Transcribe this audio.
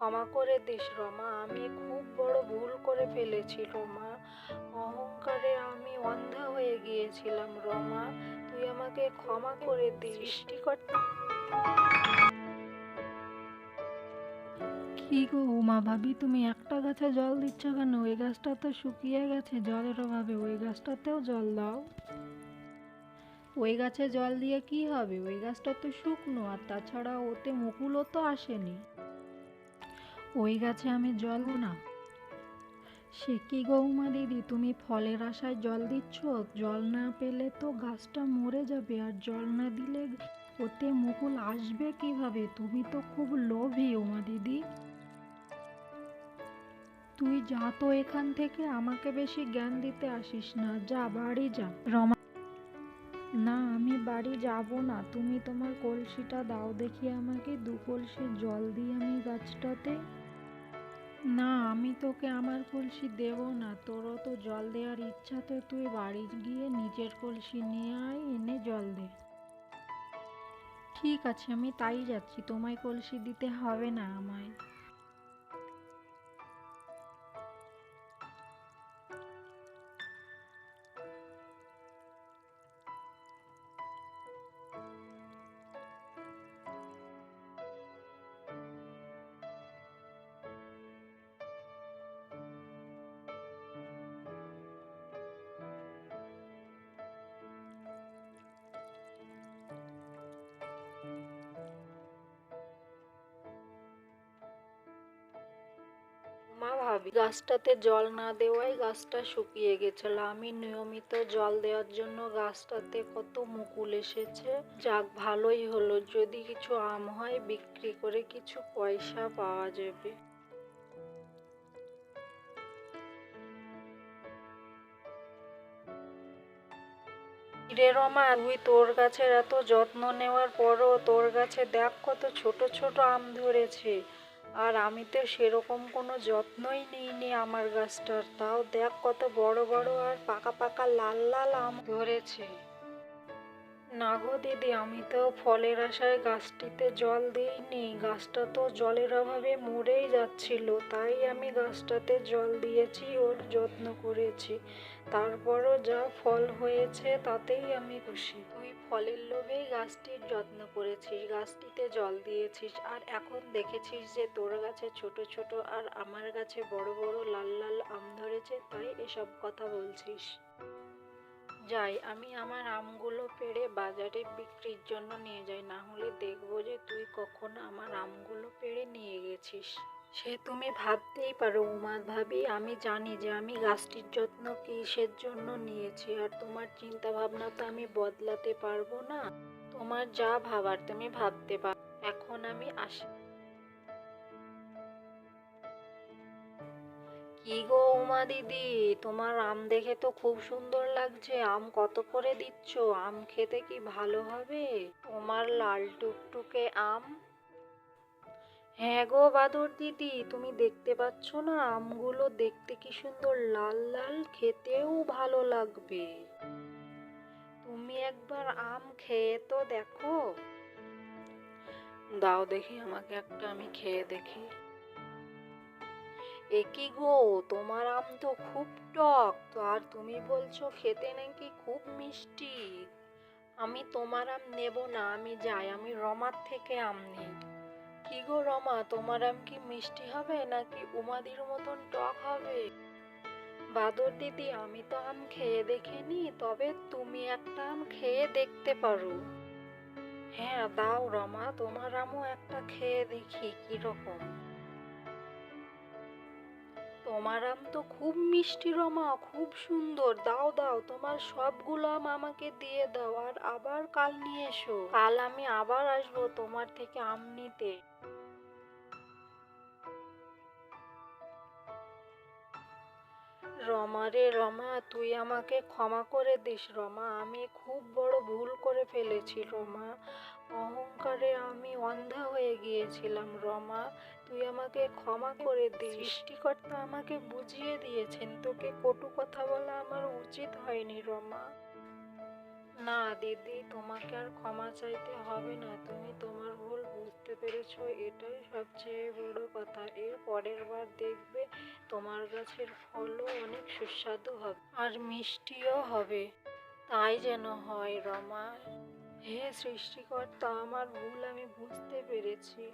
ক্ষমা করে দিস রমা আমি খুব বড় ভুল করে ফেলেছি রমা। অহংকারে আমি অন্ধা হয়ে গিয়েছিলাম রমা তুই আমাকে ক্ষমা করে দিস। সৃষ্টিকর্তা। কি গো উমা ভাবি তুমি একটা গাছে জল দিচ্ছ কেন? ওই গাছটা তো শুকিয়ে গেছে জলের অভাবে। ওই গাছটাতেও জল দাও। ওই গাছে জল দিয়ে কি হবে? ওই গাছটা তো শুকনো আর তাছাড়া ওতে মুকুলও তো আসেনি। ওই গাছে আমি জল না। সে কি গৌমা দিদি, তুমি ফলের আশায় জল দিচ্ছ? জল না পেলে তো গাছটা মরে যাবে, আর জল না দিলে ওতে মুকুল আসবে কীভাবে? তুমি তো খুব লোভী উমা দিদি। তুই যা তো এখান থেকে আমাকে বেশি জ্ঞান দিতে আসিস না, যা বাড়ি যা। রমা না, আমি বাড়ি যাব না। তুমি তোমার কলসিটা দাও দেখি আমাকে, দু কলসি জল দিই আমি গাছটাতে। না, আমি তোকে আমার কলসি দেব না, তোরও তো জল দেওয়ার ইচ্ছা তো তুই বাড়ি গিয়ে নিজের কলসি নিয়ে আয়, এনে জল দে। ঠিক আছে, আমি তাই যাচ্ছি, তোমায় কলসি দিতে হবে না আমায়। ভাবি গাছটাতে জল না দেওয়ায় গাছটা শুকিয়ে গেছিল আমি নিয়মিত জল দেওয়ার জন্য গাছটাতে কত মুকুল এসেছে? যাক, ভালোই হলো। যদি কিছু আম হয়, বিক্রি করে কিছু পয়সা পাওয়া যাবে। রে রমা, তুই তোর গাছের এত যত্ন নেওয়ার পরও তোর গাছে দেখ কত ছোট ছোট আম ধরেছে। আর আমি তো সেরকম কোনো যত্নই নিইনি আমার গাছটার। তাও দেখ কত বড় বড় আর পাকা পাকা লাল লাল আম ধরেছে। না গো দিদি, আমি তো ফলের আশায় গাছটিতে জল দিইনি। গাছটা তো জলের অভাবে মরেই যাচ্ছিল, তাই আমি গাছটাতে জল দিয়েছি, ওর যত্ন করেছি। তারপরও যা ফল হয়েছে, তাতেই আমি খুশি। তুই ফলের লোভেই গাছটির যত্ন করেছিস, গাছটিতে জল দিয়েছিস, আর এখন দেখেছিস যে তোর গাছে ছোট ছোট আর আমার গাছে বড় বড় লাল লাল আম ধরেছে, তাই এসব কথা বলছিস। যাই, আমি আমার আমগুলো পেড়ে বাজারে বিক্রির জন্য নিয়ে যাই। না হলে দেখব যে তুই কখন আমার আমগুলো পেড়ে নিয়ে গেছিস। সে তুমি ভাবতেই পারো, উমা, ভাবি, আমি জানি যে আমি গাছটির যত্ন কিসের জন্য নিয়েছি, আর তোমার চিন্তা ভাবনা তো আমি বদলাতে পারব না। তোমার যা ভাবার, তুমি ভাবতে পারো। এখন আমি আসি। কি গো উমা দিদি, তোমার আম দেখে তো খুব সুন্দর লাগছে। আম কত করে দিচ্ছ? আম খেতে কি ভালো হবে? তোমার লাল টুকটুকে আম? হ্যাঁ গো বাদর দিদি, তুমি দেখতে পাচ্ছ না? আমগুলো দেখতে কি সুন্দর, লাল লাল, খেতেও ভালো লাগবে। তুমি একবার আম খেয়ে তো দেখো। দাও দেখি আমাকে একটা, আমি খেয়ে দেখি। এ কি গো, তোমার আম তো খুব টক, তো আর তুমি বলছো খেতে নাকি খুব মিষ্টি। আমি তোমার আম নেব না, আমি যাই, আমি রমার থেকে আম নিই। কি গো রমা, তোমার আম কি মিষ্টি হবে নাকি উমাদির মতন টক হবে? বাদর দিদি, আমি তো আম খেয়ে দেখিনি, তবে তুমি একটা আম খেয়ে দেখতে পারো। হ্যাঁ দাও রমা, তোমার আমও একটা খেয়ে দেখি কীরকম তোমার আম তো খুব মিষ্টি রমা, খুব সুন্দর। দাও দাও, তোমার সবগুলো আম আমাকে দিয়ে দাও আর আবার কাল নিয়ে এসো। কাল আমি আবার আসব তোমার থেকে আম নিতে। রমা রে রমা, তুই আমাকে ক্ষমা করে দিস রমা। আমি খুব বড় ভুল করে ফেলেছি রমা। অহংকারে আমি অন্ধা হয়ে গিয়েছিলাম, রমা। তুই আমাকে ক্ষমা করে দিস। সৃষ্টিকর্তা আমাকে বুঝিয়ে দিয়েছেন। তোকে কটু কথা বলা আমার উচিত হয়নি, রমা। না, দিদি, তোমাকে আর ক্ষমা চাইতে হবে না। তুমি তোমার ভুল বুঝতে পেরেছ, এটাই সবচেয়ে বড় কথা। এর পরের বার দেখবে তোমার গাছের ফলও অনেক সুস্বাদু হবে আর মিষ্টিও হবে। তাই যেন হয়, রমা। হে সৃষ্টিকর্তা আমার ভুল আমি বুঝতে পেরেছি।